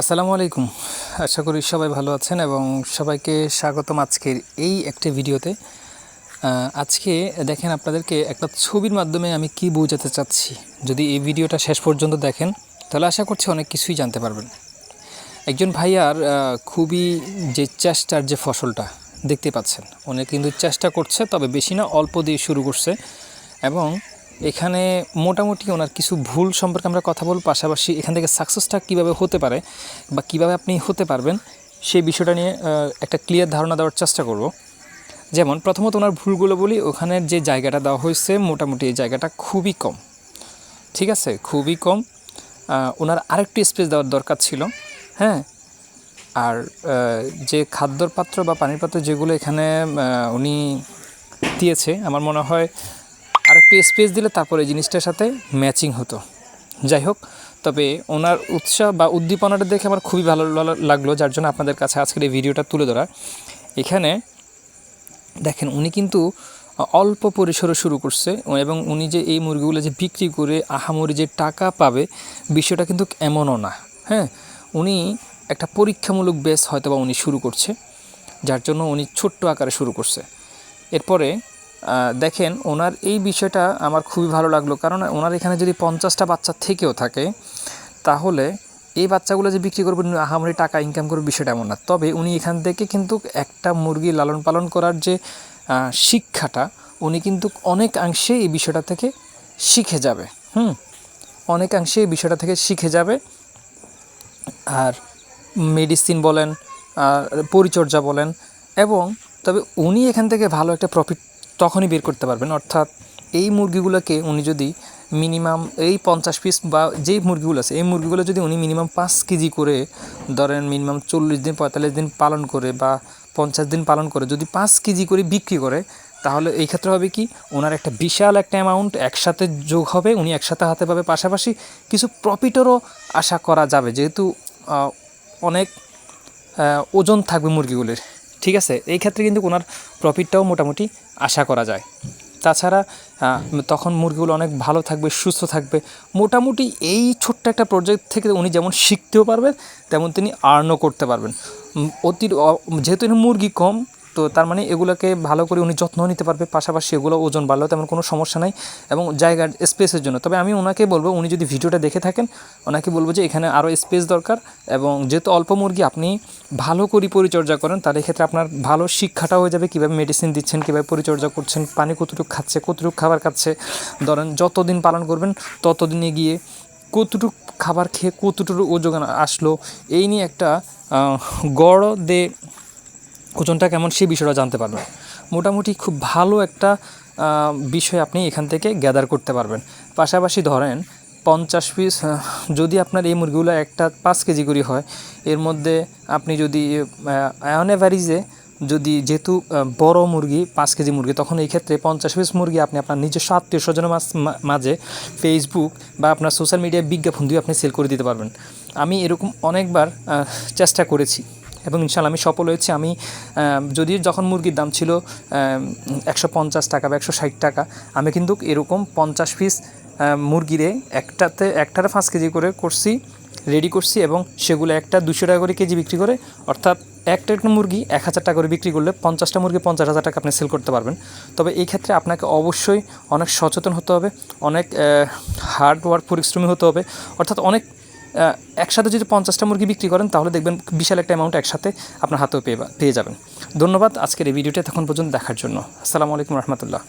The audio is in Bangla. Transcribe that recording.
আসসালামু আলাইকুম। আশা করি সবাই ভালো আছেন এবং সবাইকে স্বাগতম আজকের এই একটি ভিডিওতে। আজকে দেখেন আপনাদেরকে একটা ছবির মাধ্যমে আমি কি বোঝাতে চাচ্ছি। যদি এই ভিডিওটা শেষ পর্যন্ত দেখেন, তাহলে আশা করছি অনেক কিছুই জানতে পারবেন। একজন ভাইয়ার খুবই যে চেষ্টার যে ফসলটা দেখতে পাচ্ছেন। উনি কিন্তু চেষ্টা করছে, তবে বেশি না, অল্প দিয়ে শুরু করছে। এবং এখানে মোটামুটি ওনার কিছু ভুল সম্পর্কে আমরা কথা বলব, পাশাপাশি এখান থেকে সাকসেসটা কীভাবে হতে পারে বা কীভাবে আপনি হতে পারবেন, সেই বিষয়টা নিয়ে একটা ক্লিয়ার ধারণা দেওয়ার চেষ্টা করব। যেমন প্রথমত ওনার ভুলগুলো বলি ওখানের যে জায়গাটা দেওয়া হয়েছে, মোটামুটি এই জায়গাটা খুবই কম। ঠিক আছে? খুবই কম। ওনার আরেকটু স্পেস দেওয়ার দরকার ছিল। হ্যাঁ? আর যে খাদ্যর পাত্র বা পানির পাত্র যেগুলো এখানে উনি দিয়েছে, আমার মনে হয় আরেকটু স্পেস দিলে তারপরে এই জিনিসটার সাথে ম্যাচিং হতো। যাই হোক, তবে ওনার উৎসাহ বা উদ্দীপনাটা দেখে আমার খুবই ভালো লাগল, যার জন্য আপনাদের কাছে আজকের এই ভিডিওটা তুলে ধরা এখানে দেখেন, উনি কিন্তু অল্প পরিসরে শুরু করছে এবং উনি যে এই মুরগিগুলো যে বিক্রি করে আহামরি যে টাকা পাবে বিষয়টা কিন্তু এমনও না হ্যাঁ? উনি একটা পরীক্ষামূলক বেস হয়তো বা উনি শুরু করছে, যার জন্য উনি ছোট্ট আকারে শুরু করছে। এরপরে দেখেন, ওনার এই বিষয়টা আমার খুবই ভালো লাগল। কারণ ওনার এখানে যদি পঞ্চাশটা বাচ্চা থেকেও থাকে, তাহলে এই বাচ্চাগুলো যে বিক্রি করবেন আহামরি টাকা ইনকাম করবে বিষয়টা এমন না। তবে উনি এখান থেকে কিন্তু একটা মুরগি লালন পালন করার যে শিক্ষাটা, উনি কিন্তু অনেকাংশে এই বিষয়টা থেকে শিখে যাবে। হুম? অনেকাংশে এই বিষয়টা থেকে শিখে যাবে। আর মেডিসিন বলেন পরিচর্যা বলেন, এবং তবে উনি এখান থেকে ভালো একটা প্রফিট তখনই বের করতে পারবেন। অর্থাৎ এই মুরগিগুলোকে উনি যদি মিনিমাম এই পঞ্চাশ পিস বা যেই মুরগিগুলো আছে, এই মুরগিগুলো যদি উনি মিনিমাম পাঁচ কেজি করে ধরেন মিনিমাম চল্লিশ দিন, পঁয়তাল্লিশ দিন পালন করে বা পঞ্চাশ দিন পালন করে যদি পাঁচ কেজি করে বিক্রি করে, তাহলে এই ক্ষেত্রে হবে কি, ওনার একটা বিশাল একটা অ্যামাউন্ট একসাথে যোগ হবে, উনি একসাথে হাতে পাবে। পাশাপাশি কিছু প্রফিটেরও আশা করা যাবে, যেহেতু অনেক ওজন থাকবে মুরগিগুলির। ঠিক আছে, এই ক্ষেত্রে কিন্তু ওনার প্রফিটটাও মোটামুটি আশা করা যায়। তাছাড়া তখন মুরগিগুলো অনেক ভালো থাকবে, সুস্থ থাকবে। মোটামুটি এই ছোট্ট একটা প্রজেক্ট থেকে উনি যেমন শিখতেও পারবেন, তেমন তিনি আর্নও করতে পারবেন। অতি যেহেতু মুরগি কম তো তার মানে এগুলোকে ভালো করে উনি যত্ন নিতে পারবে, পাশাপাশি এগুলো ওজন বাড়লেও তেমন কোনো সমস্যা নাই এবং জায়গার স্পেসের জন্য। তবে আমি ওনাকে বলব, উনি যদি ভিডিওটা দেখে থাকেন, ওনাকে বলব যে এখানে আরও স্পেস দরকার এবং যেহেতু অল্প মুরগি, আপনি ভালো করে পরিচর্যা করেন তার ক্ষেত্রে আপনার ভালো শিক্ষাটা হয়ে যাবে, কীভাবে মেডিসিন দিচ্ছেন, কীভাবে পরিচর্যা করছেন, পানি কতটুকু খাচ্ছে, কতটুকু খাবার খাচ্ছে। ধরেন যতদিন পালন করবেন, ততদিনে গিয়ে কতটুকু খাবার খেয়ে কতটুকু ওজন আসলো, এই নিয়ে একটা গড় দে ওজনটা কেমন সেই বিষয়টা জানতে পারবেন। মোটামুটি খুব ভালো একটা বিষয় আপনি এখান থেকে গ্যাদার করতে পারবেন। পাশাপাশি ধরেন পঞ্চাশ পিস যদি আপনার এই মুরগিগুলো একটা পাঁচ কেজি করে হয়, এর মধ্যে আপনি যদি অন অ্যাভারেজে যদি যেহেতু বড় মুরগি, পাঁচ কেজি মুরগি, তখন এই ক্ষেত্রে পঞ্চাশ পিস মুরগি আপনি আপনার নিজস্ব আত্মীয় স্বজনের মাঝে ফেসবুক বা আপনার সোশ্যাল মিডিয়ায় বিজ্ঞাপন দিয়ে আপনি সেল করে দিতে পারবেন। আমি এরকম অনেকবার চেষ্টা করেছি। এবং ইনশাল্লাহ আমি সফল হয়েছি। আমি যদিও যখন মুরগির দাম ছিল একশো পঞ্চাশ টাকা বা একশো ষাট টাকা, আমি কিন্তু এরকম পঞ্চাশ পিস মুরগিরে একটাতে, একটারে পাঁচ কেজি করে করছি রেডি করছি এবং সেগুলো একটা দুশো টাকা করে কেজি বিক্রি করে, অর্থাৎ একটা একটা মুরগি এক হাজার টাকা করে বিক্রি করলে পঞ্চাশটা মুরগি পঞ্চাশ হাজার টাকা আপনি সেল করতে পারবেন। তবে এই ক্ষেত্রে আপনাকে অবশ্যই অনেক সচেতন হতে হবে, অনেক হার্ড ওয়ার্ক পরিশ্রমী হতে হবে, অর্থাৎ অনেক একসাথে যদি পঞ্চাশটা মুরগি বিক্রি করেন, তাহলে দেখবেন বিশাল একটা অ্যামাউন্ট একসাথে আপনার হাতেও পেয়ে পেয়ে যাবেন। ধন্যবাদ আজকের এই ভিডিওটা তখন পর্যন্ত দেখার জন্য। আসসালামু আলাইকুম রহমতুল্লাহ।